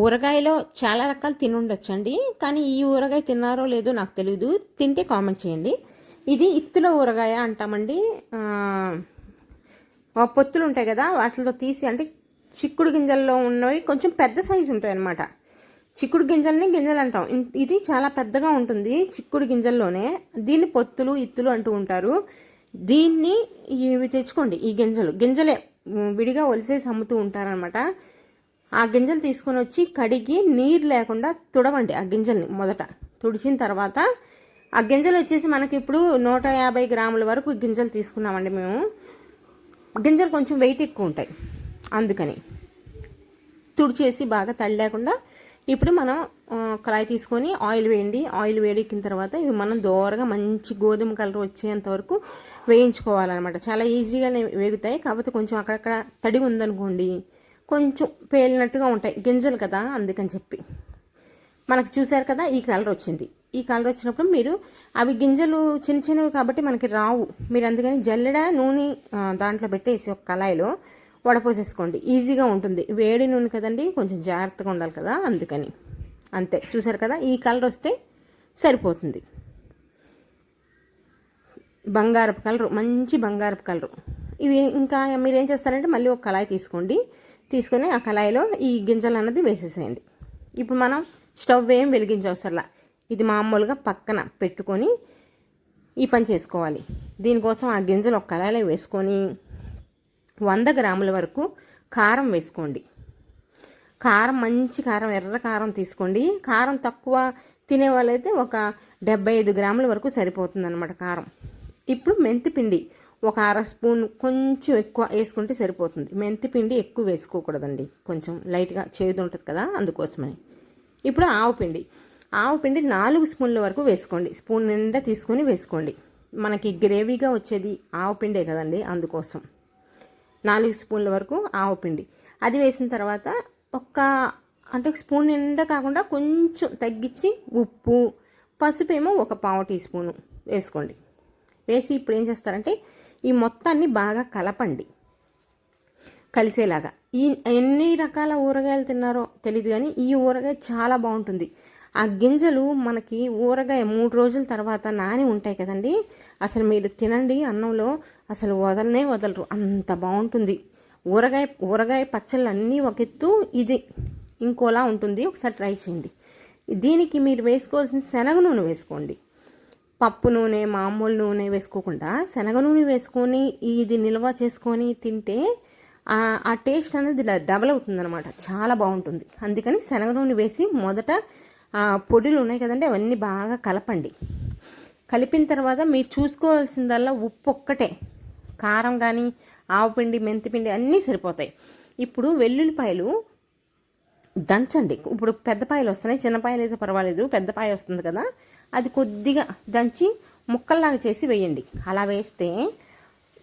ఊరగాయలో చాలా రకాలు తిని కానీ ఈ ఊరగాయ తిన్నారో లేదో నాకు తెలియదు తింటే కామెంట్ చేయండి. ఇది ఇత్తుల ఊరగాయ అంటామండి. పొత్తులు ఉంటాయి కదా వాటిలో తీసి అంటే చిక్కుడు గింజల్లో ఉన్నవి కొంచెం పెద్ద సైజు ఉంటాయి అన్నమాట. చిక్కుడు గింజల్ని గింజలు అంటాం. ఇది చాలా పెద్దగా ఉంటుంది చిక్కుడు గింజల్లోనే. దీన్ని పొత్తులు ఇత్తులు అంటూ ఉంటారు. దీన్ని ఇవి తెచ్చుకోండి ఈ గింజలు. గింజలే విడిగా ఒలిసేసి అమ్ముతూ ఉంటారనమాట ఆ గింజలు తీసుకొని వచ్చి కడిగి నీరు లేకుండా తుడవండి ఆ గింజల్ని మొదట. తుడిచిన తర్వాత ఆ గింజలు వచ్చేసి మనకి ఇప్పుడు నూట యాభై గ్రాముల వరకు గింజలు తీసుకున్నామండి మేము. గింజలు కొంచెం వెయిట్ ఎక్కువ ఉంటాయి. అందుకని తుడిచేసి బాగా తడి లేకుండా ఇప్పుడు మనం కళాయి తీసుకొని ఆయిల్ వేయండి. ఆయిల్ వేడెక్కిన తర్వాత ఇవి మనం దోరగా మంచి గోధుమ కలర్ వచ్చేంత వరకు వేయించుకోవాలన్నమాట. చాలా ఈజీగానే వేగుతాయి. కాకపోతే కొంచెం అక్కడక్కడ తడి ఉందనుకోండి కొంచెం పేలినట్టుగా ఉంటాయి. గింజలు కదా అందుకని చెప్పి. మనకు చూశారు కదా ఈ కలర్ వచ్చింది. ఈ కలర్ వచ్చినప్పుడు మీరు అవి గింజలు చిన్న చిన్నవి కాబట్టి మనకి రావు. మీరు అందుకని జల్లెడ నూనె దాంట్లో పెట్టేసి ఒక కళాయిలో వడపోసేసుకోండి. ఈజీగా ఉంటుంది. వేడి నూనె కదండి కొంచెం జాగ్రత్తగా ఉండాలి కదా అందుకని. అంతే. చూశారు కదా ఈ కలర్ వస్తే సరిపోతుంది. బంగారపు కలరు మంచి బంగారపు కలరు. ఇవి ఇంకా మీరు ఏం చేస్తారంటే మళ్ళీ ఒక కళాయి తీసుకోండి. తీసుకొని ఆ కళాయిలో ఈ గింజలు అన్నది వేసేసేయండి. ఇప్పుడు మనం స్టవ్ ఏం వెలిగించవసరలా ఇది మామూలుగా పక్కన పెట్టుకొని ఈ పని చేసుకోవాలి. దీనికోసం ఆ గింజలు ఒక కళాయిలో వేసుకొని వంద గ్రాముల వరకు కారం వేసుకోండి. కారం మంచి కారం ఎర్ర కారం తీసుకోండి. కారం తక్కువ తినే వాళ్ళైతే ఒక డెబ్బై ఐదు గ్రాముల వరకు సరిపోతుంది అనమాట కారం. ఇప్పుడు మెంతి పిండి ఒక అర స్పూన్ కొంచెం ఎక్కువ వేసుకుంటే సరిపోతుంది. మెంతి పిండి ఎక్కువ వేసుకోకూడదండి. కొంచెం లైట్గా చేదు ఉంటుంది కదా అందుకోసమని. ఇప్పుడు ఆవు పిండి. ఆవు పిండి నాలుగు స్పూన్ల వరకు వేసుకోండి. స్పూన్ నిండా తీసుకొని వేసుకోండి. మనకి గ్రేవీగా వచ్చేది ఆవు పిండే కదండి అందుకోసం. నాలుగు స్పూన్ల వరకు ఆవు పిండి. అది వేసిన తర్వాత ఒక్క అంటే స్పూన్ నిండా కాకుండా కొంచెం తగ్గించి ఉప్పు పసుపు ఏమో ఒక పావు టీ స్పూను వేసుకోండి. వేసి ఇప్పుడు ఏం చేస్తారంటే ఈ మొత్తాన్ని బాగా కలపండి. కలిసేలాగా. ఈ ఎన్ని రకాల ఊరగాయలు తిన్నారో తెలియదు కానీ ఈ ఊరగాయ చాలా బాగుంటుంది. ఆ గింజలు మనకి ఊరగాయ మూడు రోజుల తర్వాత నాని ఉంటాయి కదండి. అసలు మీరు తినండి అన్నంలో అసలు వదలనే వదలరు. అంత బాగుంటుంది. ఊరగాయ ఊరగాయ పచ్చళ్ళు అన్నీ ఒక ఎత్తు ఇది ఇంకోలా ఉంటుంది. ఒకసారి ట్రై చేయండి. దీనికి మీరు వేసుకోవాల్సిన శనగ నూనె వేసుకోండి. పప్పు నూనె మామూలు నూనె వేసుకోకుండా శనగ నూనె వేసుకొని ఇది నిల్వ చేసుకొని తింటే ఆ టేస్ట్ అనేది డ- డబల్ అవుతుందన్నమాట. చాలా బాగుంటుంది. అందుకని శనగ నూనె వేసి మొదట పొడులు ఉన్నాయి కదండి అవన్నీ బాగా కలపండి. కలిపిన తర్వాత మీరు చూసుకోవాల్సిందల్లా ఉప్పు ఒక్కటే. కారం కానీ ఆవుపిండి మెంతిపిండి అన్నీ సరిపోతాయి. ఇప్పుడు వెల్లుల్లిపాయలు దంచండి. ఇప్పుడు పెద్ద పాయలు వస్తున్నాయి చిన్న పాయలు అయితే పర్వాలేదు పెద్ద పాయ వస్తుంది కదా. అది కొద్దిగా దంచి ముక్కల్లాగా చేసి వేయండి. అలా వేస్తే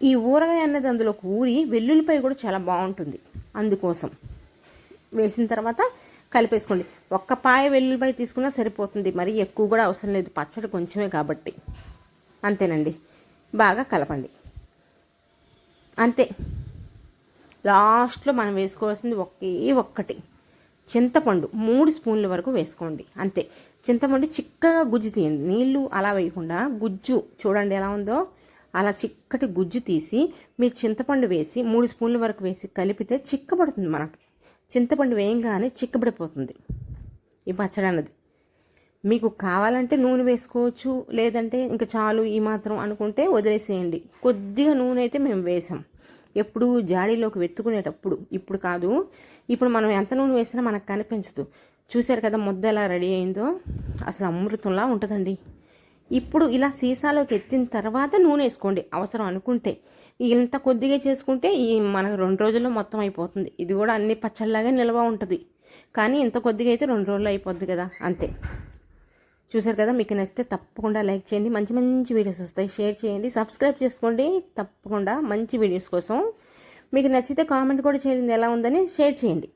ఈ ఊరగాయ అన్నది అందులో ఊరి వెల్లుల్లిపాయ కూడా చాలా బాగుంటుంది. అందుకోసం వేసిన తర్వాత కలిపేసుకోండి. ఒక్క పాయ వెల్లుల్లిపాయ తీసుకున్నా సరిపోతుంది. మరి ఎక్కువ కూడా అవసరం లేదు. పచ్చడి కొంచెమే కాబట్టి. అంతేనండి. బాగా కలపండి. అంతే. లాస్ట్లో మనం వేసుకోవాల్సింది ఒకే ఒక్కటి. చింతపండు మూడు స్పూన్ల వరకు వేసుకోండి. అంతే. చింతపండు చిక్కగా గుజ్జు తీయండి. నీళ్ళు అలా వేయకుండా గుజ్జు చూడండి ఎలా ఉందో. అలా చిక్కటి గుజ్జు తీసి మీరు చింతపండు వేసి మూడు స్పూన్ల వరకు వేసి కలిపితే చిక్కబడుతుంది మనకి. చింతపండు వేయంగానే చిక్కబడిపోతుంది. ఈ పచ్చడి అన్నది. మీకు కావాలంటే నూనె వేసుకోవచ్చు లేదంటే ఇంకా చాలు ఈ మాత్రం అనుకుంటే వదిలేసేయండి. కొద్దిగా నూనె అయితే మేము వేసాం. ఎప్పుడు జాడీలోకి వెతుకునేటప్పుడు. ఇప్పుడు కాదు. ఇప్పుడు మనం ఎంత నూనె వేసినా మనకు కనిపించదు. చూశారు కదా ముద్ద ఎలా రెడీ అయిందో? అసలు అమృతంలా ఉంటుందండి. ఇప్పుడు ఇలా సీసాలోకి ఎత్తిన తర్వాత నూనె వేసుకోండి. అవసరం అనుకుంటే. ఇంత కొద్దిగా చేసుకుంటే ఈ మనకు రెండు రోజుల్లో మొత్తం అయిపోతుంది. ఇది కూడా అన్ని పచ్చళ్ళలాగే నిల్వ ఉంటుంది. కానీ ఇంత కొద్దిగా అయితే రెండు రోజులు అయిపోద్ది కదా. అంతే. చూసారు కదా? మీకు నచ్చితే తప్పకుండా లైక్ చేయండి. మంచి మంచి వీడియోస్ వస్తాయి. షేర్ చేయండి. సబ్స్క్రైబ్ చేసుకోండి. తప్పకుండా మంచి వీడియోస్ కోసం. మీకు నచ్చితే కామెంట్ కూడా చేయండి. ఎలా ఉందని షేర్ చేయండి.